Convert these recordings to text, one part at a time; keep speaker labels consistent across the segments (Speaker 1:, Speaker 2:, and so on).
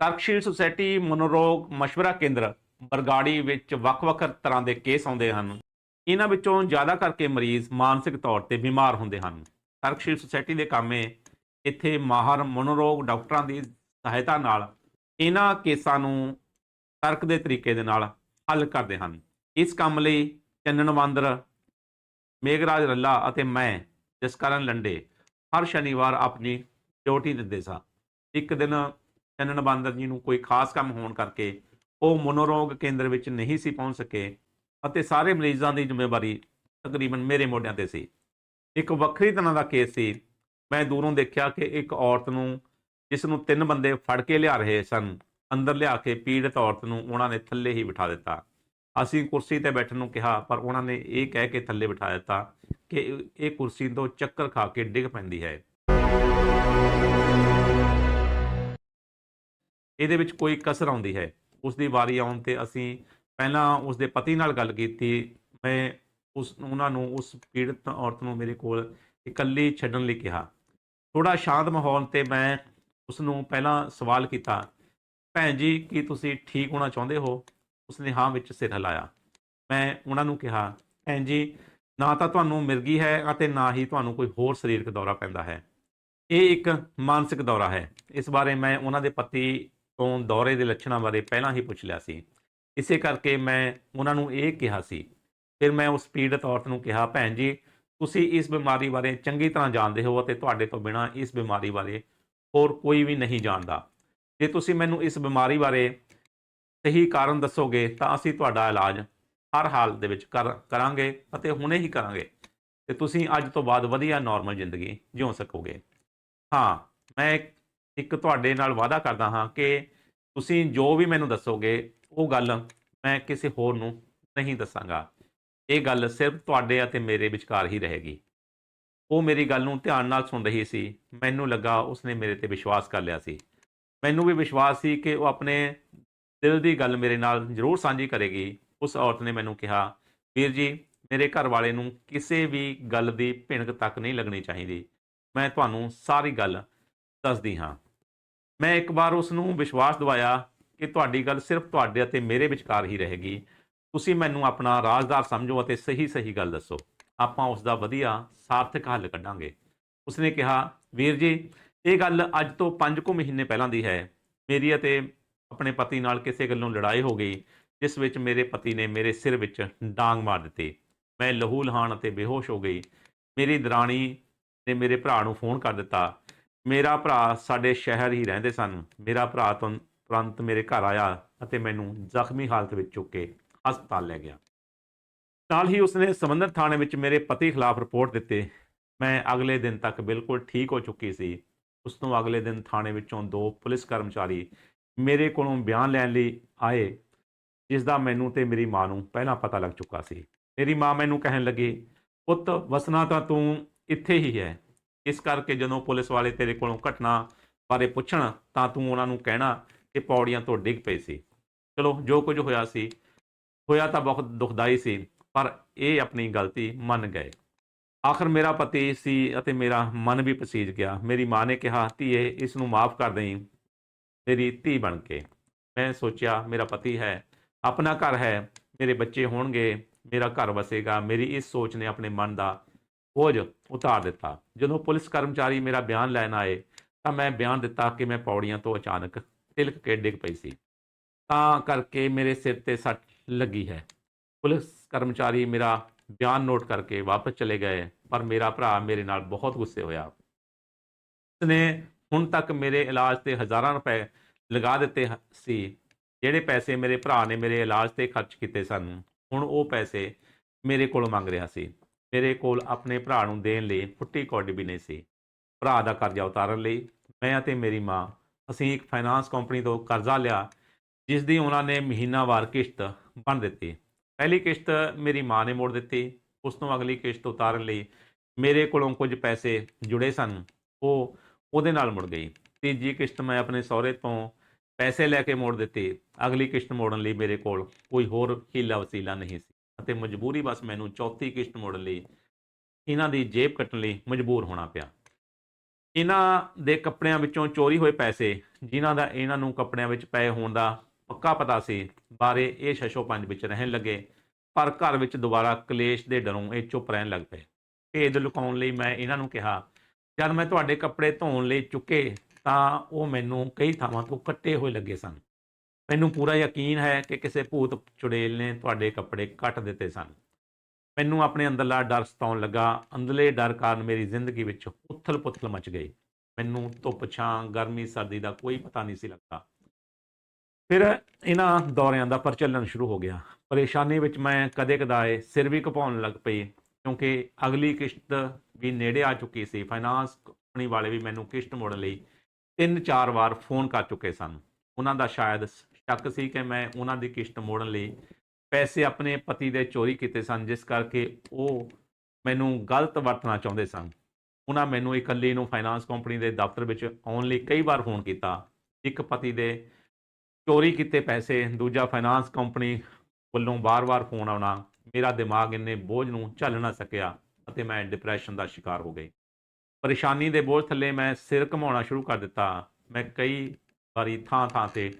Speaker 1: ਤਰਕਸ਼ੀਲ ਸੁਸਾਇਟੀ, ਮਨੋਰੋਗ, ਮਸ਼ਵਰਾ ਕੇਂਦਰ ਬਰਗਾੜੀ ਵਿੱਚ ਵੱਖ-ਵੱਖ ਤਰ੍ਹਾਂ ਦੇ ਕੇਸ ਆਉਂਦੇ ਹਨ। ਇਹਨਾਂ ਵਿੱਚੋਂ ਜ਼ਿਆਦਾ ਕਰਕੇ ਮਰੀਜ਼ ਮਾਨਸਿਕ ਤੌਰ ਤੇ ਬਿਮਾਰ ਹੁੰਦੇ ਹਨ। ਤਰਕਸ਼ੀਲ ਸੁਸਾਇਟੀ ਦੇ ਕੰਮੇ ਇੱਥੇ ਮਾਹਰ ਮਨੋਰੋਗ ਡਾਕਟਰਾਂ ਦੀ ਸਹਾਇਤਾ ਨਾਲ ਇਹਨਾਂ ਕੇਸਾਂ ਨੂੰ ਤਰਕ ਦੇ ਤਰੀਕੇ ਦੇ ਨਾਲ ਹੱਲ ਕਰਦੇ ਹਨ। ਇਸ ਕੰਮ ਲਈ ਚੰਨਣ ਬਾਂਦਰ ਮੇਘਰਾਜ ਰੱਲਾ ਅਤੇ ਮੈਂ, ਜਸਕਰਨ ਲੰਡੇ, ਹਰ ਸ਼ਨੀਵਾਰ ਆਪਣੀ ਡਿਊਟੀ ਦਿੰਦੇ ਸਾਂ। ਇੱਕ ਦਿਨ ਚੰਨਣ ਬਾਂਦਰ ਜੀ ਨੂੰ ਕੋਈ ਖਾਸ ਕੰਮ ਹੋਣ ਕਰਕੇ ਉਹ ਮਨੋਰੋਗ ਕੇਂਦਰ ਵਿੱਚ ਨਹੀਂ ਸੀ ਪਹੁੰਚ ਸਕੇ ਅਤੇ ਸਾਰੇ ਮਰੀਜ਼ਾਂ ਦੀ ਜ਼ਿੰਮੇਵਾਰੀ ਤਕਰੀਬਨ ਮੇਰੇ ਮੋਢਿਆਂ ਤੇ ਸੀ। ਇੱਕ ਵੱਖਰੀ ਤਰ੍ਹਾਂ ਦਾ ਕੇਸ ਸੀ। ਮੈਂ ਦੂਰੋਂ ਦੇਖਿਆ ਕਿ ਇੱਕ ਔਰਤ ਨੂੰ, ਜਿਸ ਨੂੰ ਤਿੰਨ ਬੰਦੇ ਫੜ ਕੇ ਲਿਆ ਰਹੇ ਸਨ, ਅੰਦਰ ਲਿਆ ਕੇ ਪੀੜਤ ਔਰਤ ਨੂੰ ਉਹਨਾਂ ਨੇ ਥੱਲੇ ਹੀ ਬਿਠਾ ਦਿੱਤਾ। ਅਸੀਂ ਕੁਰਸੀ ਤੇ ਬੈਠਣ ਨੂੰ ਕਿਹਾ, ਪਰ ਉਹਨਾਂ ਨੇ ਇਹ ਕਹਿ ਕੇ ਥੱਲੇ ਬਿਠਾ ਦਿੱਤਾ ਕਿ ਇਹ ਕੁਰਸੀ ਤੋਂ ਚੱਕਰ ਖਾ ਕੇ ਡਿੱਗ ਪੈਂਦੀ ਹੈ। ਇਹਦੇ ਵਿੱਚ ਕੋਈ ਕਸਰ ਆਉਂਦੀ ਹੈ। ਉਸ ਦੀ ਵਾਰੀ ਆਉਣ ਤੇ ਅਸੀਂ ਪਹਿਲਾਂ ਉਸ ਦੇ ਪਤੀ ਨਾਲ ਗੱਲ ਕੀਤੀ। ਮੈਂ ਉਸ, ਉਹਨਾਂ ਨੂੰ ਉਸ ਪੀੜਤ ਔਰਤ ਨੂੰ ਮੇਰੇ ਕੋਲ ਇਕੱਲੀ ਛੱਡਣ ਲਈ ਕਿਹਾ। ਥੋੜਾ ਸ਼ਾਂਤ ਮਾਹੌਲ ਤੇ ਮੈਂ ਉਸ ਨੂੰ ਪਹਿਲਾਂ ਸਵਾਲ ਕੀਤਾ, ਭੈਣ ਜੀ, ਕੀ ਤੁਸੀਂ ਠੀਕ ਹੋਣਾ ਚਾਹੁੰਦੇ ਹੋ? ਉਸਨੇ ਹਾਂ ਵਿੱਚ ਸਿਰ ਹਿਲਾਇਆ। ਮੈਂ ਉਹਨਾਂ ਨੂੰ ਕਿਹਾ, ਭੈਣ ਜੀ, ਨਾ ਤਾਂ ਤੁਹਾਨੂੰ ਮਿਰਗੀ ਹੈ ਅਤੇ ਨਾ ਹੀ ਤੁਹਾਨੂੰ ਕੋਈ ਹੋਰ ਸਰੀਰਕ ਦੌਰਾ ਪੈਂਦਾ ਹੈ। ਇਹ ਇੱਕ ਮਾਨਸਿਕ ਦੌਰਾ ਹੈ। ਇਸ ਬਾਰੇ ਮੈਂ ਉਹਨਾਂ ਦੇ ਪਤੀ ਤੋਂ ਦੌਰੇ ਦੇ ਲੱਛਣਾਂ ਬਾਰੇ ਪਹਿਲਾਂ ਹੀ ਪੁੱਛ ਲਿਆ ਸੀ। ਇਸੇ ਕਰਕੇ ਮੈਂ ਉਹਨਾਂ ਨੂੰ ਇਹ ਕਿਹਾ ਸੀ। ਫਿਰ ਮੈਂ ਉਸ ਪੀੜਤ ਔਰਤ ਨੂੰ ਕਿਹਾ, ਭੈਣ ਜੀ, ਤੁਸੀਂ ਇਸ ਬਿਮਾਰੀ ਬਾਰੇ ਚੰਗੀ ਤਰ੍ਹਾਂ ਜਾਣਦੇ ਹੋ ਅਤੇ ਤੁਹਾਡੇ ਤੋਂ ਬਿਨਾਂ ਇਸ ਬਿਮਾਰੀ ਬਾਰੇ ਹੋਰ ਕੋਈ ਵੀ ਨਹੀਂ ਜਾਣਦਾ। ਜੇ ਤੁਸੀਂ ਮੈਨੂੰ ਇਸ ਬਿਮਾਰੀ ਬਾਰੇ ਸਹੀ ਕਾਰਨ ਦੱਸੋਗੇ ਤਾਂ ਅਸੀਂ ਤੁਹਾਡਾ ਇਲਾਜ ਹਰ ਹਾਲ ਦੇ ਵਿੱਚ ਕਰ, ਕਰਾਂਗੇ ਅਤੇ ਹੁਣੇ ਹੀ ਕਰਾਂਗੇ। ਤੇ ਤੁਸੀਂ ਅੱਜ ਤੋਂ ਬਾਅਦ ਵਧੀਆ ਨਾਰਮਲ ਜ਼ਿੰਦਗੀ ਜਿਉ ਸਕੋਗੇ। ਹਾਂ, ਮੈਂ ਇੱਕ ਤੁਹਾਡੇ ਨਾਲ ਵਾਅਦਾ ਕਰਦਾ ਹਾਂ ਕਿ ਤੁਸੀਂ ਜੋ ਵੀ ਮੈਨੂੰ ਦੱਸੋਗੇ, ਉਹ ਗੱਲ ਮੈਂ ਕਿਸੇ ਹੋਰ ਨੂੰ ਨਹੀਂ ਦੱਸਾਂਗਾ। ਇਹ ਗੱਲ ਸਿਰਫ ਤੁਹਾਡੇ ਅਤੇ ਮੇਰੇ ਵਿਚਕਾਰ ਹੀ ਰਹੇਗੀ। ਉਹ ਮੇਰੀ ਗੱਲ ਨੂੰ ਧਿਆਨ ਨਾਲ ਸੁਣ ਰਹੀ ਸੀ। ਮੈਨੂੰ ਲੱਗਾ ਉਸਨੇ ਮੇਰੇ ਤੇ ਵਿਸ਼ਵਾਸ ਕਰ ਲਿਆ ਸੀ। ਮੈਨੂੰ ਵੀ ਵਿਸ਼ਵਾਸ ਸੀ ਕਿ ਉਹ ਆਪਣੇ ਦਿਲ ਦੀ ਗੱਲ ਮੇਰੇ ਨਾਲ ਜ਼ਰੂਰ ਸਾਂਝੀ ਕਰੇਗੀ। ਉਸ ਔਰਤ ਨੇ ਮੈਨੂੰ ਕਿਹਾ, ਵੀਰ ਜੀ, ਮੇਰੇ ਘਰ ਵਾਲੇ ਨੂੰ ਕਿਸੇ ਵੀ ਗੱਲ ਦੀ ਭਿਣਕ ਤੱਕ ਨਹੀਂ ਲੱਗਣੀ ਚਾਹੀਦੀ। ਮੈਂ ਤੁਹਾਨੂੰ ਸਾਰੀ ਗੱਲ ਦੱਸਦੀ ਹਾਂ। ਮੈਂ ਇੱਕ ਵਾਰ ਉਸ ਨੂੰ ਵਿਸ਼ਵਾਸ ਦਿਵਾਇਆ ਕਿ ਤੁਹਾਡੀ ਗੱਲ ਸਿਰਫ ਤੁਹਾਡੇ ਅਤੇ ਮੇਰੇ ਵਿਚਕਾਰ ਹੀ ਰਹੇਗੀ। ਤੁਸੀਂ ਮੈਨੂੰ ਆਪਣਾ ਰਾਜ਼ਦਾਰ ਸਮਝੋ ਅਤੇ ਸਹੀ ਸਹੀ ਗੱਲ ਦੱਸੋ। ਆਪਾਂ ਉਸ ਦਾ ਵਧੀਆ ਸਾਰਥਕ ਹੱਲ ਕੱਢਾਂਗੇ। ਉਸਨੇ ਕਿਹਾ, ਵੀਰ ਜੀ, ਇਹ ਗੱਲ ਅੱਜ ਤੋਂ 5 ਕੁ ਮਹੀਨੇ ਪਹਿਲਾਂ ਦੀ ਹੈ। ਮੇਰੀ ਅਤੇ ਆਪਣੇ ਪਤੀ ਨਾਲ ਕਿਸੇ ਗੱਲੋਂ ਲੜਾਈ ਹੋ ਗਈ, ਜਿਸ ਵਿੱਚ ਮੇਰੇ ਪਤੀ ਨੇ ਮੇਰੇ ਸਿਰ ਵਿੱਚ ਡਾਂਗ ਮਾਰ ਦਿੱਤੀ। ਮੈਂ ਲਹੂ ਲਹਾਨ ਅਤੇ ਬੇਹੋਸ਼ ਹੋ ਗਈ। ਮੇਰੀ ਦਰਾਣੀ ਨੇ ਮੇਰੇ ਭਰਾ ਨੂੰ ਫੋਨ ਕਰ ਦਿੱਤਾ। ਮੇਰਾ ਭਰਾ ਸਾਡੇ ਸ਼ਹਿਰ ਹੀ ਰਹਿੰਦੇ ਸਨ। ਮੇਰਾ ਭਰਾ ਤੋਂ, ਤੁਰੰਤ ਮੇਰੇ ਘਰ ਆਇਆ ਅਤੇ ਮੈਨੂੰ ਜ਼ਖਮੀ ਹਾਲਤ ਵਿੱਚ ਚੁੱਕ ਕੇ ਹਸਪਤਾਲ ਲੈ ਗਿਆ। ਨਾਲ ਹੀ ਉਸਨੇ ਸਮੰਦਰ ਥਾਣੇ ਵਿੱਚ ਮੇਰੇ ਪਤੀ ਖਿਲਾਫ ਰਿਪੋਰਟ ਦਿੱਤੇ। ਮੈਂ ਅਗਲੇ ਦਿਨ ਤੱਕ ਬਿਲਕੁਲ ਠੀਕ ਹੋ ਚੁੱਕੀ ਸੀ। ਉਸ ਤੋਂ ਅਗਲੇ ਦਿਨ ਥਾਣੇ ਵਿੱਚੋਂ ਦੋ ਪੁਲਿਸ ਕਰਮਚਾਰੀ ਮੇਰੇ ਕੋਲੋਂ ਬਿਆਨ ਲੈਣ ਲਈ ਆਏ, ਜਿਸ ਦਾ ਮੈਨੂੰ ਤੇ ਮੇਰੀ ਮਾਂ ਨੂੰ ਪਹਿਲਾਂ ਪਤਾ ਲੱਗ ਚੁੱਕਾ ਸੀ। ਮੇਰੀ ਮਾਂ ਮੈਨੂੰ ਕਹਿਣ ਲੱਗੀ, ਪੁੱਤ, ਵਸਣਾ ਤਾਂ ਤੂੰ ਇੱਥੇ ਹੀ ਹੈ। ਇਸ ਕਰਕੇ ਜਦੋਂ ਪੁਲਿਸ ਵਾਲੇ ਤੇਰੇ ਕੋਲੋਂ ਘਟਨਾ ਬਾਰੇ ਪੁੱਛਣ, ਤਾਂ ਤੂੰ ਉਹਨਾਂ ਨੂੰ ਕਹਿਣਾ ਕਿ ਪੌੜੀਆਂ ਤੋਂ ਡਿੱਗ ਪਈ ਸੀ। ਚਲੋ, ਜੋ ਕੁਝ ਹੋਇਆ ਸੀ, ਹੋਇਆ ਤਾਂ ਬਹੁਤ ਦੁਖਦਾਈ ਸੀ, ਪਰ ਇਹ ਆਪਣੀ ਗਲਤੀ ਮੰਨ ਗਏ। ਆਖਰ ਮੇਰਾ ਪਤੀ ਸੀ ਅਤੇ ਮੇਰਾ ਮਨ ਵੀ ਪਸੀਜ ਗਿਆ। ਮੇਰੀ ਮਾਂ ਨੇ ਕਿਹਾ, ਧੀਏ, ਇਸ ਨੂੰ ਮਾਫ ਕਰ ਦੇਈਂ। ਤੇਰੀ ਧੀ ਬਣ ਕੇ। ਮੈਂ ਸੋਚਿਆ, ਮੇਰਾ ਪਤੀ ਹੈ, ਆਪਣਾ ਘਰ ਹੈ, ਮੇਰੇ ਬੱਚੇ ਹੋਣਗੇ, ਮੇਰਾ ਘਰ ਵਸੇਗਾ। ਮੇਰੀ ਇਸ ਸੋਚ ਨੇ ਆਪਣੇ ਮਨ ਦਾ ਬੋਝ ਉਤਾਰ ਦਿੱਤਾ। ਜਦੋਂ ਪੁਲਿਸ ਕਰਮਚਾਰੀ ਮੇਰਾ ਬਿਆਨ ਲੈਣ ਆਏ, ਤਾਂ ਮੈਂ ਬਿਆਨ ਦਿੱਤਾ ਕਿ ਮੈਂ ਪੌੜੀਆਂ ਤੋਂ ਅਚਾਨਕ ਤਿਲਕ ਕੇ ਡਿੱਗ ਪਈ ਸੀ। ਤਾਂ ਕਰਕੇ ਮੇਰੇ ਸਿਰ ਤੇ ਸੱਟ ਲੱਗੀ ਹੈ। ਪੁਲਿਸ ਕਰਮਚਾਰੀ ਮੇਰਾ ਬਿਆਨ ਨੋਟ ਕਰਕੇ ਵਾਪਸ ਚਲੇ ਗਏ, ਪਰ ਮੇਰਾ ਭਰਾ ਮੇਰੇ ਨਾਲ ਬਹੁਤ ਗੁੱਸੇ ਹੋਇਆ। ਉਸਨੇ ਹੁਣ ਤੱਕ ਮੇਰੇ ਇਲਾਜ ਤੇ ਹਜ਼ਾਰਾਂ ਰੁਪਏ ਲਗਾ ਦਿੱਤੇ ਸੀ, ਜਿਹੜੇ ਪੈਸੇ ਮੇਰੇ ਭਰਾ ਨੇ ਮੇਰੇ ਇਲਾਜ ਤੇ ਖਰਚ ਕੀਤੇ ਸਨ। ਹੁਣ ਉਹ ਪੈਸੇ ਮੇਰੇ ਕੋਲ ਮੰਗ ਰਿਹਾ ਸੀ। ਮੇਰੇ ਕੋਲ ਆਪਣੇ ਭਰਾ ਨੂੰ ਦੇਣ ਲਈ ਫੁੱਟੀ ਕੌਡੀ ਵੀ ਨਹੀਂ ਸੀ। ਭਰਾ ਦਾ ਕਰਜ਼ਾ ਉਤਾਰਨ ਲਈ ਮੈਂ ਅਤੇ ਮੇਰੀ ਮਾਂ, ਅਸੀਂ ਇੱਕ ਫਾਈਨਾਂਸ ਕੰਪਨੀ ਤੋਂ ਕਰਜ਼ਾ ਲਿਆ, ਜਿਸ ਦੀ ਉਹਨਾਂ ਨੇ ਮਹੀਨਾਵਾਰ ਕਿਸ਼ਤ ਬਣ ਦਿੱਤੀ। ਪਹਿਲੀ ਕਿਸ਼ਤ ਮੇਰੀ ਮਾਂ ਨੇ ਮੋੜ ਦਿੱਤੀ। ਉਸ ਤੋਂ ਅਗਲੀ ਕਿਸ਼ਤ ਉਤਾਰਨ ਲਈ ਮੇਰੇ ਕੋਲੋਂ ਕੁਝ ਪੈਸੇ ਜੁੜੇ ਸਨ। ਉਹ ਉਹਦੇ ਨਾਲ ਮੁੜ ਗਈ। ਤੀਜੀ ਕਿਸ਼ਤ ਮੈਂ ਆਪਣੇ ਸਹੁਰੇ ਤੋਂ ਪੈਸੇ ਲੈ ਕੇ ਮੋੜ ਦਿੱਤੀ। ਅਗਲੀ ਕਿਸ਼ਤ ਮੋੜਨ ਲਈ ਮੇਰੇ ਕੋਲ ਕੋਈ ਹੋਰ ਹੀਲਾ ਵਸੀਲਾ ਨਹੀਂ ਸੀ। ਅਤੇ ਮਜਬੂਰੀ ਬਸ ਮੈਨੂੰ ਚੌਥੀ ਕਿਸ਼ਤ ਮੋੜਨ ਲਈ। ਇਹਨਾਂ ਦੀ ਜੇਬ ਕੱਟਣ ਲਈ ਮਜਬੂਰ ਹੋਣਾ ਪਿਆ। ਇਹਨਾਂ ਦੇ ਕੱਪੜਿਆਂ ਵਿੱਚੋਂ ਚੋਰੀ ਹੋਏ ਪੈਸੇ, ਜਿਨ੍ਹਾਂ ਦਾ ਇਹਨਾਂ ਨੂੰ ਕੱਪੜਿਆਂ ਵਿੱਚ ਪਏ ਹੋਣ ਦਾ ਪੱਕਾ ਪਤਾ ਸੀ, ਬਾਰੇ ਇਹ ਸ਼ਸ਼ੋ ਪੰਜ ਵਿੱਚ ਰਹਿਣ ਲੱਗੇ। ਪਰ ਘਰ ਵਿੱਚ ਦੁਬਾਰਾ ਕਲੇਸ਼ ਦੇ ਡਰੋਂ ਇਹ ਚੁੱਪ ਰਹਿਣ ਲੱਗ ਪਏ। ਭੇਦ ਲੁਕਾਉਣ ਲਈ ਮੈਂ ਇਹਨਾਂ ਨੂੰ ਕਿਹਾ, ਜਦ ਮੈਂ ਤੁਹਾਡੇ ਕੱਪੜੇ ਧੋਣ ਲਈ ਚੁੱਕੇ, ਤਾਂ ਉਹ ਮੈਨੂੰ ਕਈ ਥਾਵਾਂ ਤੋਂ ਕੱਟੇ ਹੋਏ ਲੱਗੇ ਸਨ। ਮੈਨੂੰ ਪੂਰਾ ਯਕੀਨ ਹੈ ਕਿ ਕਿਸੇ ਭੂਤ ਚੁੜੇਲ ਨੇ ਤੁਹਾਡੇ ਕੱਪੜੇ ਕੱਟ ਦਿੱਤੇ ਸਨ। ਮੈਨੂੰ ਆਪਣੇ ਅੰਦਰਲਾ ਡਰ ਸਤਾਉਣ ਲੱਗਾ। ਅੰਦਰਲੇ ਡਰ ਕਾਰਨ ਮੇਰੀ ਜ਼ਿੰਦਗੀ ਵਿੱਚ ਉਥਲ-ਪੁਥਲ ਮਚ ਗਈ। ਮੈਨੂੰ ਧੁੱਪ, ਛਾਂ, ਗਰਮੀ, ਸਰਦੀ ਦਾ ਕੋਈ ਪਤਾ ਨਹੀਂ ਸੀ ਲੱਗਦਾ। ਫਿਰ ਇਹਨਾਂ ਦੌਰਿਆਂ ਦਾ ਪ੍ਰਚਲਨ ਸ਼ੁਰੂ ਹੋ ਗਿਆ। ਪਰੇਸ਼ਾਨੀ ਵਿੱਚ ਮੈਂ ਕਦੇ-ਕਦਾਏ ਸਿਰ ਵੀ ਘਪਾਉਣ ਲੱਗ ਪਈ, ਕਿਉਂਕਿ ਅਗਲੀ ਕਿਸ਼ਤ ਵੀ ਨੇੜੇ ਆ ਚੁੱਕੀ ਸੀ। ਫਾਈਨਾਂਸ ਕੰਪਨੀ ਵਾਲੇ ਵੀ ਮੈਨੂੰ ਕਿਸ਼ਤ ਮੋੜਨ ਲਈ ਤਿੰਨ ਚਾਰ ਵਾਰ ਫੋਨ ਕਰ ਚੁੱਕੇ ਸਨ। ਉਹਨਾਂ ਦਾ ਸ਼ਾਇਦ ਸ਼ੱਕ ਸੀ ਕਿ ਮੈਂ ਉਹਨਾਂ ਦੀ ਕਿਸ਼ਤ ਮੋੜਨ ਲਈ ਪੈਸੇ ਆਪਣੇ ਪਤੀ ਦੇ ਚੋਰੀ ਕੀਤੇ ਸਨ, ਜਿਸ ਕਰਕੇ ਉਹ ਮੈਨੂੰ ਗਲਤ ਵਰਤਣਾ ਚਾਹੁੰਦੇ ਸਨ। ਉਹਨਾਂ ਮੈਨੂੰ ਇਕੱਲੀ ਨੂੰ ਫਾਈਨਾਂਸ ਕੰਪਨੀ ਦੇ ਦਫ਼ਤਰ ਵਿੱਚ ਆਉਣ ਲਈ ਕਈ ਵਾਰ ਫੋਨ ਕੀਤਾ। ਇੱਕ ਪਤੀ ਦੇ ਚੋਰੀ ਕੀਤੇ ਪੈਸੇ, ਦੂਜਾ ਫਾਈਨਾਂਸ ਕੰਪਨੀ ਵੱਲੋਂ ਵਾਰ ਵਾਰ ਫੋਨ ਆਉਣਾ, ਮੇਰਾ ਦਿਮਾਗ ਇੰਨੇ ਬੋਝ ਨੂੰ ਝੱਲ ਨਾ ਸਕਿਆ ਅਤੇ ਮੈਂ ਡਿਪਰੈਸ਼ਨ ਦਾ ਸ਼ਿਕਾਰ ਹੋ ਗਈ। ਪਰੇਸ਼ਾਨੀ ਦੇ ਬੋਝ ਥੱਲੇ ਮੈਂ ਸਿਰ ਘਮਾਉਣਾ ਸ਼ੁਰੂ ਕਰ ਦਿੱਤਾ। ਮੈਂ ਕਈ ਵਾਰੀ ਥਾਂ-ਥਾਂ ਤੇ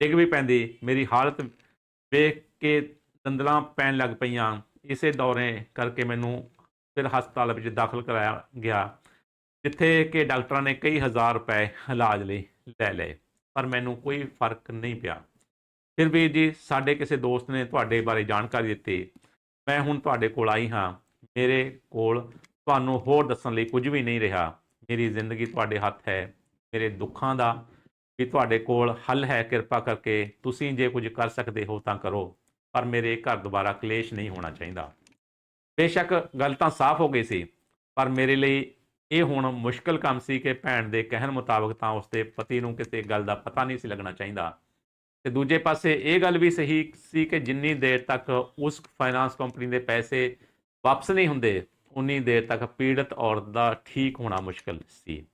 Speaker 1: ਡਿੱਗ ਵੀ ਪੈਂਦੀ। ਮੇਰੀ ਹਾਲਤ ਵੇਖ ਕੇ ਦੰਦਲਾਂ ਪੈਣ ਲੱਗ ਪਈਆਂ। ਇਸੇ ਦੌਰੇ ਕਰਕੇ ਮੈਨੂੰ ਫਿਰ ਹਸਪਤਾਲ ਵਿੱਚ ਦਾਖਲ ਕਰਾਇਆ ਗਿਆ, ਜਿੱਥੇ ਕਿ ਡਾਕਟਰਾਂ ਨੇ ਕਈ ਹਜ਼ਾਰ ਰੁਪਏ ਇਲਾਜ ਲਈ ਲੈ ਲਏ, ਪਰ ਮੈਨੂੰ ਕੋਈ ਫ਼ਰਕ ਨਹੀਂ ਪਿਆ। ਫਿਰ ਵੀ ਜੀ, ਸਾਡੇ ਕਿਸੇ ਦੋਸਤ ਨੇ ਤੁਹਾਡੇ ਬਾਰੇ ਜਾਣਕਾਰੀ ਦਿੱਤੀ। ਮੈਂ ਹੁਣ ਤੁਹਾਡੇ ਕੋਲ ਆਈ ਹਾਂ। ਮੇਰੇ ਕੋਲ ਤੁਹਾਨੂੰ ਹੋਰ ਦੱਸਣ ਲਈ ਕੁਝ ਵੀ ਨਹੀਂ ਰਿਹਾ। ਮੇਰੀ ਜ਼ਿੰਦਗੀ ਤੁਹਾਡੇ ਹੱਥ ਹੈ। ਮੇਰੇ ਦੁੱਖਾਂ ਦਾ ਵੀ ਤੁਹਾਡੇ ਕੋਲ ਹੱਲ ਹੈ, ਕਿਰਪਾ ਕਰਕੇ ਤੁਸੀਂ ਜੇ ਕੁਝ ਕਰ ਸਕਦੇ ਹੋ ਤਾਂ ਕਰੋ, ਪਰ ਮੇਰੇ ਘਰ ਦੁਬਾਰਾ ਕਲੇਸ਼ ਨਹੀਂ ਹੋਣਾ ਚਾਹੀਦਾ। ਬੇਸ਼ੱਕ ਗੱਲ ਤਾਂ ਸਾਫ਼ ਹੋ ਗਈ ਸੀ, ਪਰ ਮੇਰੇ ਲਈ ਇਹ ਹੁਣ ਮੁਸ਼ਕਲ ਕੰਮ ਸੀ ਕਿ ਭੈਣ ਦੇ ਕਹਿਣ ਮੁਤਾਬਕ ਤਾਂ ਉਸਦੇ ਪਤੀ ਨੂੰ ਕਿਸੇ ਗੱਲ ਦਾ ਪਤਾ ਨਹੀਂ ਸੀ ਲੱਗਣਾ ਚਾਹੀਦਾ। ਤੇ ਦੂਜੇ ਪਾਸੇ ਇਹ ਗੱਲ ਵੀ ਸਹੀ ਸੀ ਕਿ ਜਿੰਨੀ ਦੇਰ ਤੱਕ ਉਸ ਫਾਈਨਾਂਸ ਕੰਪਨੀ ਦੇ ਪੈਸੇ ਵਾਪਸ ਨਹੀਂ ਹੁੰਦੇ, ਉਨੀ ਦੇਰ ਤੱਕ ਪੀੜਤ ਔਰਤ ਦਾ ਠੀਕ ਹੋਣਾ ਮੁਸ਼ਕਲ ਸੀ।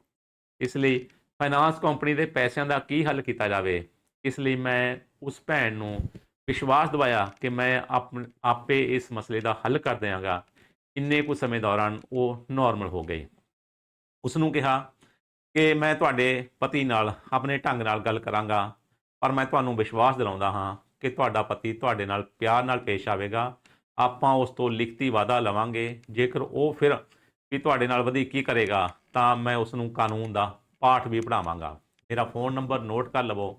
Speaker 1: ਇਸ ਲਈ ਫਾਈਨਾਂਸ ਕੰਪਨੀ ਦੇ ਪੈਸਿਆਂ ਦਾ ਕੀ ਹੱਲ ਕੀਤਾ ਜਾਵੇ? ਇਸ ਲਈ ਮੈਂ ਉਸ ਭੈਣ ਨੂੰ ਵਿਸ਼ਵਾਸ ਦਿਵਾਇਆ ਕਿ ਮੈਂ ਆਪ- ਆਪੇ ਇਸ ਮਸਲੇ ਦਾ ਹੱਲ ਕਰ ਦਿਆਂਗਾ। ਇੰਨੇ ਕੁ ਸਮੇਂ ਦੌਰਾਨ ਉਹ ਨਾਰਮਲ ਹੋ ਗਈ ਉਸ ਨੂੰ ਕਿਹਾ ਕਿ ਮੈਂ ਤੁਹਾਡੇ ਪਤੀ ਨਾਲ ਆਪਣੇ ਢੰਗ ਨਾਲ ਗੱਲ ਕਰਾਂਗਾ, ਪਰ ਮੈਂ ਤੁਹਾਨੂੰ ਵਿਸ਼ਵਾਸ ਦਿਲਾਉਂਦਾ ਹਾਂ ਕਿ ਤੁਹਾਡਾ ਪਤੀ ਤੁਹਾਡੇ ਨਾਲ ਪਿਆਰ ਨਾਲ ਪੇਸ਼ ਆਵੇਗਾ। ਆਪਾਂ ਉਸ ਤੋਂ ਲਿਖਤੀ ਵਾਅਦਾ ਲਵਾਂਗੇ। ਜੇਕਰ ਉਹ ਫਿਰ ਵੀ ਤੁਹਾਡੇ ਨਾਲ ਵਧੀਕੀ ਕਰੇਗਾ, ਤਾਂ ਮੈਂ ਉਸ ਨੂੰ ਕਾਨੂੰਨ ਦਾ ਪਾਠ ਵੀ ਪੜਾਵਾਂਗਾ ਮੇਰਾ ਫੋਨ ਨੰਬਰ ਨੋਟ ਕਰ ਲਵੋ।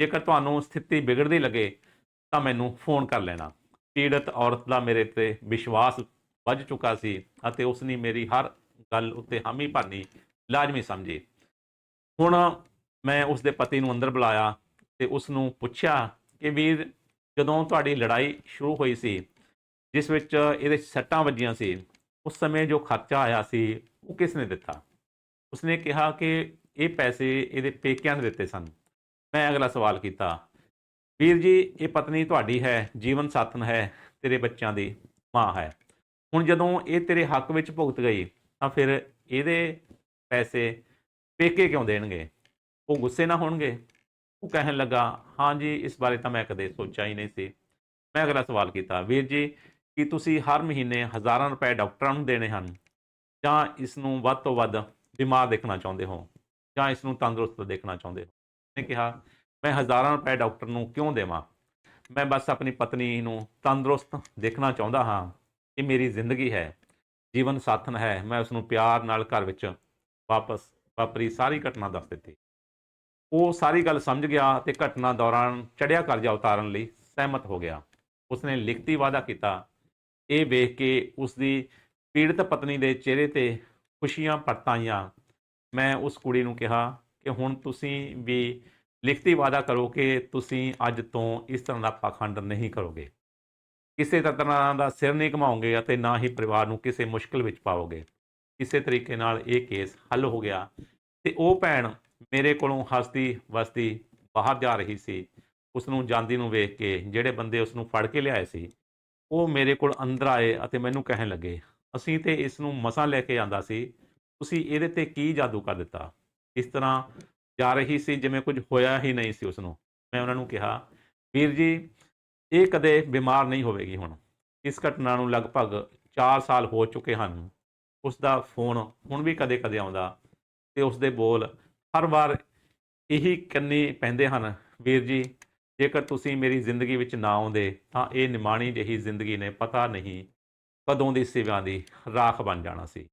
Speaker 1: ਜੇਕਰ ਤੁਹਾਨੂੰ ਸਥਿਤੀ ਵਿਗੜਦੀ ਲੱਗੇ, ਤਾਂ ਮੈਨੂੰ ਫੋਨ ਕਰ ਲੈਣਾ। ਪੀੜਤ ਔਰਤ ਦਾ ਮੇਰੇ ਤੇ ਵਿਸ਼ਵਾਸ ਵੱਜ ਚੁੱਕਾ ਸੀ ਅਤੇ ਉਸ ਨੇ ਮੇਰੀ ਹਰ ਗੱਲ ਉੱਤੇ ਹਾਮੀ ਭਰਨੀ ਲਾਜ਼ਮੀ ਸਮਝੀ। ਹੁਣ ਮੈਂ ਉਸ ਦੇ ਪਤੀ ਨੂੰ ਅੰਦਰ ਬੁਲਾਇਆ ਤੇ ਉਸ ਨੂੰ ਪੁੱਛਿਆ ਕਿ ਵੀਰ, ਜਦੋਂ ਤੁਹਾਡੀ ਲੜਾਈ ਸ਼ੁਰੂ ਹੋਈ ਸੀ, ਜਿਸ ਵਿੱਚ ਇਹਦੇ ਸੱਟਾਂ ਵੱਜੀਆਂ ਸੀ, ਉਸ ਸਮੇਂ ਜੋ ਖਰਚਾ ਆਇਆ ਸੀ, ਉਹ ਕਿਸ ਨੇ ਦਿੱਤਾ? ਉਸਨੇ ਕਿਹਾ ਕਿ ਇਹ ਪੈਸੇ ਇਹਦੇ ਪੇਕਿਆਂ ਨੇ ਦਿੱਤੇ ਸਨ। ਮੈਂ ਅਗਲਾ ਸਵਾਲ ਕੀਤਾ, ਵੀਰ ਜੀ, ਇਹ ਪਤਨੀ ਤੁਹਾਡੀ ਹੈ, ਜੀਵਨ ਸਾਥਣ ਹੈ, ਤੇਰੇ ਬੱਚਿਆਂ ਦੀ ਮਾਂ ਹੈ। ਹੁਣ ਜਦੋਂ ਇਹ ਤੇਰੇ ਹੱਕ ਵਿੱਚ ਭੁਗਤ ਗਈ, ਤਾਂ ਫਿਰ ਇਹਦੇ ਪੈਸੇ ਪੇਕੇ ਕਿਉਂ ਦੇਣਗੇ? ਉਹ ਗੁੱਸੇ ਨਾ ਹੋਣਗੇ? ਉਹ ਕਹਿਣ ਲੱਗਾ, ਹਾਂ ਜੀ, ਇਸ ਬਾਰੇ ਤਾਂ ਮੈਂ ਕਦੇ ਸੋਚਿਆ ਹੀ ਨਹੀਂ ਸੀ। ਮੈਂ ਅਗਲਾ ਸਵਾਲ ਕੀਤਾ, ਵੀਰ ਜੀ, ਕੀ ਤੁਸੀਂ ਹਰ ਮਹੀਨੇ ਹਜ਼ਾਰਾਂ ਰੁਪਏ ਡਾਕਟਰਾਂ ਨੂੰ ਦੇਣੇ ਹਨ? ਜਾਂ ਇਸ ਨੂੰ ਵੱਧ ਤੋਂ ਵੱਧ ਬਿਮਾਰ ਦੇਖਣਾ ਚਾਹੁੰਦੇ ਹੋ? ਜਾਂ ਇਸ ਨੂੰ ਤੰਦਰੁਸਤ ਦੇਖਣਾ ਚਾਹੁੰਦੇ ਹੋ? ਨੇ ਕਿਹਾ, ਮੈਂ ਹਜ਼ਾਰਾਂ ਰੁਪਏ ਡਾਕਟਰ ਨੂੰ ਕਿਉਂ ਦੇਵਾਂ? ਮੈਂ ਬਸ ਆਪਣੀ ਪਤਨੀ ਨੂੰ ਤੰਦਰੁਸਤ ਦੇਖਣਾ ਚਾਹੁੰਦਾ ਹਾਂ ਇਹ ਮੇਰੀ ਜ਼ਿੰਦਗੀ ਹੈ, ਜੀਵਨ ਸਾਥਣ ਹੈ। ਮੈਂ ਉਸ ਨੂੰ ਪਿਆਰ ਨਾਲ ਘਰ ਵਿੱਚ ਵਾਪਸ, ਵਾਪਰੀ ਸਾਰੀ ਘਟਨਾ ਦੱਸ ਦਿੱਤੀ। ਉਹ ਸਾਰੀ ਗੱਲ ਸਮਝ ਗਿਆ ਤੇ ਘਟਨਾ ਦੌਰਾਨ ਚੜਿਆ ਕਰਜ਼ਾ ਉਤਾਰਨ ਲਈ ਸਹਿਮਤ ਹੋ ਗਿਆ। ਉਸਨੇ ਲਿਖਤੀ ਵਾਅਦਾ ਕੀਤਾ। ਇਹ ਵੇਖ ਕੇ ਉਸ ਦੀ ਪੀੜਤ ਪਤਨੀ ਦੇ ਚਿਹਰੇ ਤੇ ਖੁਸ਼ੀਆਂ ਪਰਤਾਈਆਂ। ਮੈਂ ਉਸ ਕੁੜੀ ਨੂੰ ਕਿਹਾ ਕਿ ਹੁਣ ਤੁਸੀਂ ਵੀ ਲਿਖਤੀ ਵਾਅਦਾ ਕਰੋ ਕਿ ਤੁਸੀਂ ਅੱਜ ਤੋਂ ਇਸ ਤਰ੍ਹਾਂ ਦਾ ਪਾਖੰਡ ਨਹੀਂ ਕਰੋਗੇ। ਕਿਸੇ ਤਰ੍ਹਾਂ ਦਾ ਸਿਰ ਨਹੀਂ ਘਮਾਓਗੇ ਅਤੇ ਨਾ ਹੀ ਪਰਿਵਾਰ ਨੂੰ ਕਿਸੇ ਮੁਸ਼ਕਲ ਵਿੱਚ ਪਾਓਗੇ। ਇਸੇ ਤਰੀਕੇ ਨਾਲ ਇਹ ਕੇਸ ਹੱਲ ਹੋ ਗਿਆ ਤੇ ਉਹ ਭੈਣ ਮੇਰੇ ਕੋਲੋਂ ਹੱਸਦੀ ਵਸਦੀ ਬਾਹਰ ਜਾ ਰਹੀ ਸੀ। ਉਸ ਨੂੰ ਜਾਂਦੀ ਨੂੰ ਵੇਖ ਕੇ ਜਿਹੜੇ ਬੰਦੇ ਉਸ ਨੂੰ ਫੜ ਕੇ ਲਿਆਏ ਸੀ, ਉਹ ਮੇਰੇ ਕੋਲ ਅੰਦਰ ਆਏ ਅਤੇ ਮੈਨੂੰ ਕਹਿਣ ਲੱਗੇ, ਅਸੀਂ ਤੇ ਇਸ ਨੂੰ ਮਸਾਂ ਲੈ ਕੇ ਆਂਦਾ ਸੀ ਤੁਸੀਂ ਇਹਦੇ ਤੇ ਕੀ ਜਾਦੂ ਕਰ ਦਿੱਤਾ? ਇਸ ਤਰ੍ਹਾਂ ਜਾ ਰਹੀ ਸੀ ਜਿਵੇਂ ਕੁਝ ਹੋਇਆ ਹੀ ਨਹੀਂ ਸੀ ਉਸ ਨੂੰ ਮੈਂ ਉਹਨਾਂ ਨੂੰ ਕਿਹਾ, ਵੀਰ ਜੀ, ਇਹ ਕਦੇ ਬਿਮਾਰ ਨਹੀਂ ਹੋਵੇਗੀ ਹੁਣ। ਇਸ ਘਟਨਾ ਨੂੰ ਲਗਭਗ 4 ਸਾਲ ਹੋ ਚੁੱਕੇ ਹਨ। ਉਸ ਦਾ ਫੋਨ ਹੁਣ ਵੀ ਕਦੇ-ਕਦੇ ਆਉਂਦਾ ਤੇ ਉਸ ਦੇ ਬੋਲ ਹਰ ਵਾਰ ਇਹੀ ਕੰਨੀ ਪੈਂਦੇ ਹਨ, ਵੀਰ ਜੀ, ਜੇਕਰ ਤੁਸੀਂ ਮੇਰੀ ਜ਼ਿੰਦਗੀ ਵਿੱਚ ਨਾ ਆਉਂਦੇ, ਤਾਂ ਇਹ ਨਿਮਾਣੀ ਜਿਹੀ ਜ਼ਿੰਦਗੀ ਨੇ ਪਤਾ ਨਹੀਂ ਕਦੋਂ ਦੀ ਸਿਵਿਆਂ ਦੀ ਰਾਖ ਬਣ ਜਾਣਾ ਸੀ।